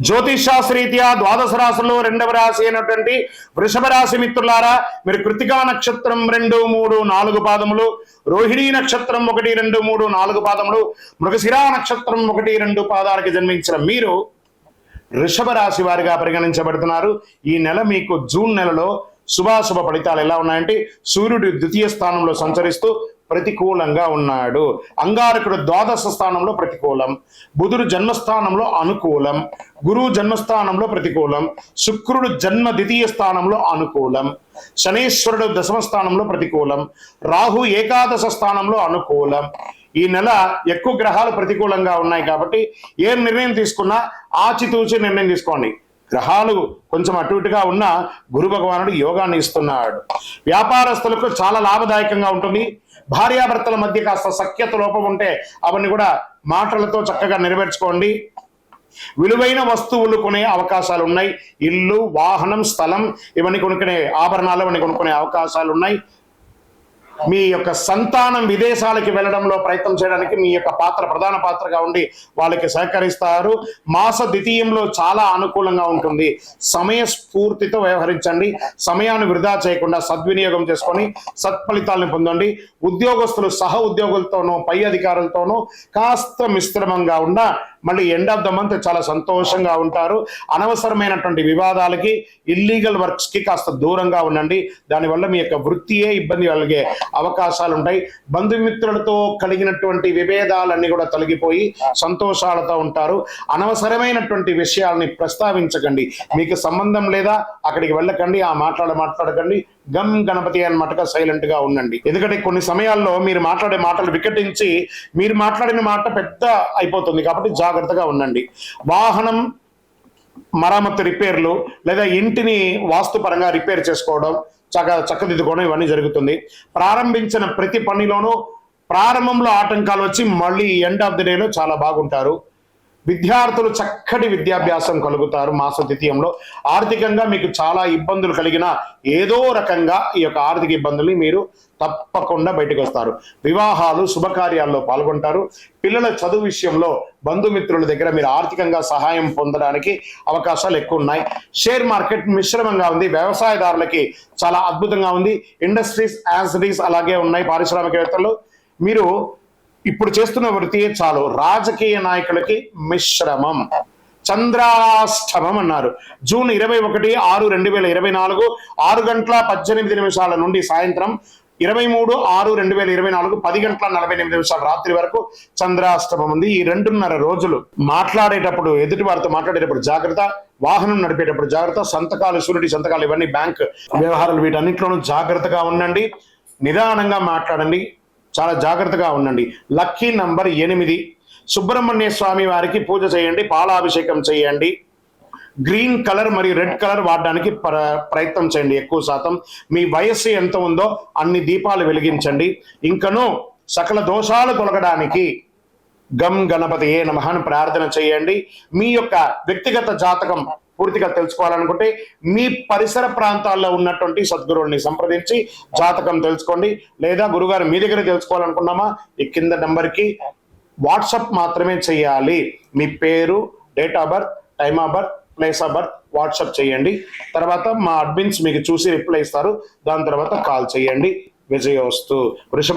జ్యోతిషాస్త్రీత్యా ద్వాదశ రాశుల్లో రెండవ రాశి అయినటువంటి వృషభ రాశి మిత్రులారా మీరు కృతికా నక్షత్రం రెండు మూడు నాలుగు పాదములు రోహిణీ నక్షత్రం ఒకటి రెండు మూడు నాలుగు పాదములు మృగశిరా నక్షత్రం ఒకటి రెండు పాదాలకి జన్మించిన మీరు వృషభ రాశి వారిగా పరిగణించబడుతున్నారు. ఈ నెల మీకు జూన్ నెలలో శుభాశుభ ఫలితాలు ఎలా ఉన్నాయంటే సూర్యుడు ద్వితీయ స్థానంలో సంచరిస్తూ ప్రతికూలంగా ఉన్నాడు. అంగారకుడు ద్వాదశ స్థానంలో ప్రతికూలం. బుధుడు జన్మస్థానంలో అనుకూలం. గురువు జన్మస్థానంలో ప్రతికూలం. శుక్రుడు జన్మ ద్వితీయ స్థానంలో అనుకూలం. శనీశ్వరుడు దశమ స్థానంలో ప్రతికూలం. రాహు ఏకాదశ స్థానంలో అనుకూలం. ఈ నెల ఎక్కువ గ్రహాలు ప్రతికూలంగా ఉన్నాయి కాబట్టి ఏ నిర్ణయం తీసుకున్నా ఆచితూచి నిర్ణయం తీసుకోండి. గ్రహాలు కొంచెం అటు ఇటుగా ఉన్న గురు భగవానుడు యోగాన్ని ఇస్తున్నాడు. వ్యాపారస్తులకు చాలా లాభదాయకంగా ఉంటుంది. భార్యాభర్తల మధ్య కాస్త సఖ్యత లోపం ఉంటే అవన్నీ కూడా మాటలతో చక్కగా నెరవేర్చుకోండి. విలువైన వస్తువులు కొనే అవకాశాలు ఉన్నాయి ఇల్లు వాహనం స్థలం ఇవన్నీ కొనుక్కునే ఆభరణాలు ఇవన్నీ కొనుక్కునే అవకాశాలు ఉన్నాయి మీ యొక్క సంతానం విదేశాలకి వెళ్ళడంలో ప్రయత్నం చేయడానికి మీ యొక్క పాత్ర ప్రధాన పాత్రగా ఉండి వాళ్ళకి సహకరిస్తారు. మాస ద్వితీయంలో చాలా అనుకూలంగా ఉంటుంది. సమయ స్ఫూర్తితో వ్యవహరించండి. సమయాన్ని వృధా చేయకుండా సద్వినియోగం చేసుకొని సత్ఫలితాలను పొందండి. ఉద్యోగస్తులు సహ ఉద్యోగులతోనూ పై అధికారులతోనూ కాస్త మిశ్రమంగా ఉన్న మళ్ళీ ఎండ్ ఆఫ్ ద మంత్ చాలా సంతోషంగా ఉంటారు. అనవసరమైనటువంటి వివాదాలకి ఇల్లీగల్ వర్క్స్కి కాస్త దూరంగా ఉండండి. దానివల్ల మీ యొక్క వృత్తియే ఇబ్బంది కలిగే అవకాశాలు ఉంటాయి బంధుమిత్రులతో కలిగినటువంటి విభేదాలన్నీ కూడా తొలగిపోయి సంతోషాలతో ఉంటారు. అనవసరమైనటువంటి విషయాల్ని ప్రస్తావించకండి. మీకు సంబంధం లేదా అక్కడికి వెళ్ళకండి ఆ మాట్లాడ మాట్లాడకండి. గమ్ గణపతి అన్నమాటగా సైలెంట్గా ఉండండి. ఎందుకంటే కొన్ని సమయాల్లో మీరు మాట్లాడే మాటలు వికటించి మీరు మాట్లాడిన మాట పెద్ద అయిపోతుంది కాబట్టి జాగ్రత్తగా ఉండండి. వాహనం మరామత్తు రిపేర్లు లేదా ఇంటిని వాస్తుపరంగా రిపేర్ చేసుకోవడం చక్క చక్కదిద్దుకోవడం ఇవన్నీ జరుగుతుంది. ప్రారంభించిన ప్రతి పనిలోనూ ప్రారంభంలో ఆటంకాలు వచ్చి మళ్ళీ ఎండ్ ఆఫ్ ది డేలో చాలా బాగుంటారు. విద్యార్థులు చక్కటి విద్యాభ్యాసం కలుగుతారు మాస ద్వితీయంలో. ఆర్థికంగా మీకు చాలా ఇబ్బందులు కలిగిన ఏదో రకంగా ఈ యొక్క ఆర్థిక ఇబ్బందుల్ని మీరు తప్పకుండా బయటకు వస్తారు వివాహాలు శుభకార్యాల్లో పాల్గొంటారు. పిల్లల చదువు విషయంలో బంధుమిత్రుల దగ్గర మీరు ఆర్థికంగా సహాయం పొందడానికి అవకాశాలు ఎక్కువ ఉన్నాయి షేర్ మార్కెట్ మిశ్రమంగా ఉంది. వ్యవసాయదారులకి చాలా అద్భుతంగా ఉంది. ఇండస్ట్రీస్ యాన్సరీస్ అలాగే ఉన్నాయి. పారిశ్రామికవేత్తలు. మీరు ఇప్పుడు చేస్తున్న వృత్తి చాలు రాజకీయ నాయకులకి మిశ్రమం. చంద్రాష్టమం అన్నారు. జూన్ ఇరవై ఒకటి ఆరు రెండు వేల ఇరవై నాలుగు ఆరు గంటల పద్దెనిమిది నిమిషాల నుండి సాయంత్రం ఇరవై మూడు ఆరు రెండు వేల ఇరవై నాలుగు పది గంటల నలభై ఎనిమిది నిమిషాల రాత్రి వరకు చంద్రాష్టమం ఉంది. ఈ రెండున్నర రోజులు మాట్లాడేటప్పుడు ఎదుటి వారితో మాట్లాడేటప్పుడు జాగ్రత్త వాహనం నడిపేటప్పుడు జాగ్రత్త సంతకాలు సూర్యుడి సంతకాలు ఇవన్నీ బ్యాంక్ వ్యవహారాలు వీటన్నిటిలోనూ జాగ్రత్తగా ఉండండి. నిదానంగా మాట్లాడండి. చాలా జాగ్రత్తగా ఉండండి. లక్కీ నంబర్ ఎనిమిది. సుబ్రహ్మణ్య స్వామి వారికి పూజ చేయండి పాలాభిషేకం చేయండి. గ్రీన్ కలర్ మరియు రెడ్ కలర్ వాడడానికి ప్ర- ప్రయత్నం చేయండి ఎక్కువ శాతం. మీ వయస్సు ఎంత ఉందో అన్ని దీపాలు వెలిగించండి. ఇంకను సకల దోషాలు తొలగడానికి గం గణపతి ఏ నమహాన్ని ప్రార్థన చేయండి. మీ యొక్క వ్యక్తిగత జాతకం పూర్తిగా తెలుసుకోవాలనుకుంటే మీ పరిసర ప్రాంతాల్లో ఉన్నటువంటి సద్గురువుని సంప్రదించి జాతకం తెలుసుకోండి. లేదా గురుగారు మీ దగ్గర తెలుసుకోవాలనుకున్నామా? ఈ కింద నెంబర్కి వాట్సప్ మాత్రమే చేయాలి. మీ పేరు date of birth time of birth place of birth WhatsApp చేయండి. తర్వాత మా అడ్మిన్స్ మీకు చూసి రిప్లై ఇస్తారు. దాని తర్వాత కాల్ చేయండి. విజయోస్తు. వృషభ